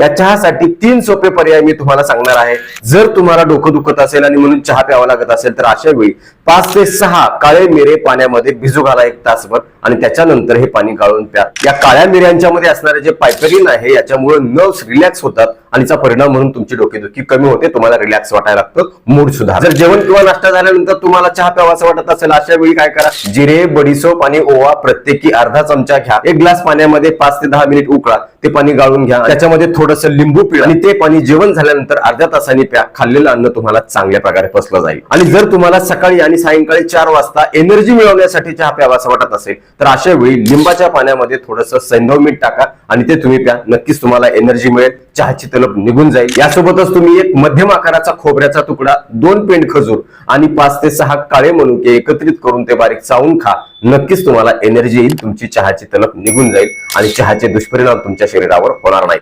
या तीन सोपे पर्याय मी तुम्हाला सांगणार आहे. जर तुम्हाला डोकं दुखत असेल आणि म्हणून चहा प्यावा लागत असेल तर अशा वेळी पाच ते सहा काळे मिरे पाण्यामध्ये भिजू घाला एक तासभर आणि त्याच्यानंतर हे पाणी गाळून प्या. या काळ्या मिऱ्यांच्या मध्ये असणारे जे पायपेरिन आहे याच्यामुळे नर्व्स रिलॅक्स होतात. आणि परिणाम म्हणून तुमची डोकेदुखी कमी होते तुम्हाला रिलॅक्स वाटायला लागतं मूड सुद्धा जर जेवण किंवा नाश्ता झाल्यानंतर तुम्हाला चहा प्यावासा वाटत असेल अशा वेळी काय करा? जिरे बडीसोप आणि ओवा प्रत्येकी अर्धा चमचा घ्या. एक ग्लास पाण्यामध्ये पाच ते दहा मिनिट उकळा. ते पाणी गाळून घ्या. त्याच्यामध्ये थोडंसं लिंबू पिळा. आणि ते पाणी जेवण झाल्यानंतर अर्ध्या तासाने प्या. खाल्लेलं अन्न तुम्हाला चांगल्या प्रकारे पसलं जाईल. आणि जर तुम्हाला सकाळी आणि सायंकाळी चार वाजता एनर्जी मिळवण्यासाठी चहा प्यावासा वाटत असेल तर अशा वेळी लिंबाच्या पाण्यामध्ये थोडंसं सैंधव मीठ टाका आणि ते तुम्ही प्या. नक्कीच तुम्हाला एनर्जी मिळेल. चहाची तलप निघून जाईल. यासोबतच तुम्ही एक मध्यम आकाराचा खोबऱ्याचा तुकडा दोन पेंड खजूर आणि पाच ते सहा काळे मनुके एकत्रित करून ते बारीक चावून खा. नक्कीच तुम्हाला एनर्जी येईल तुमची चहाची तलप निघून जाईल आणि चहाचे दुष्परिणाम तुमच्या शरीरावर होणार नाही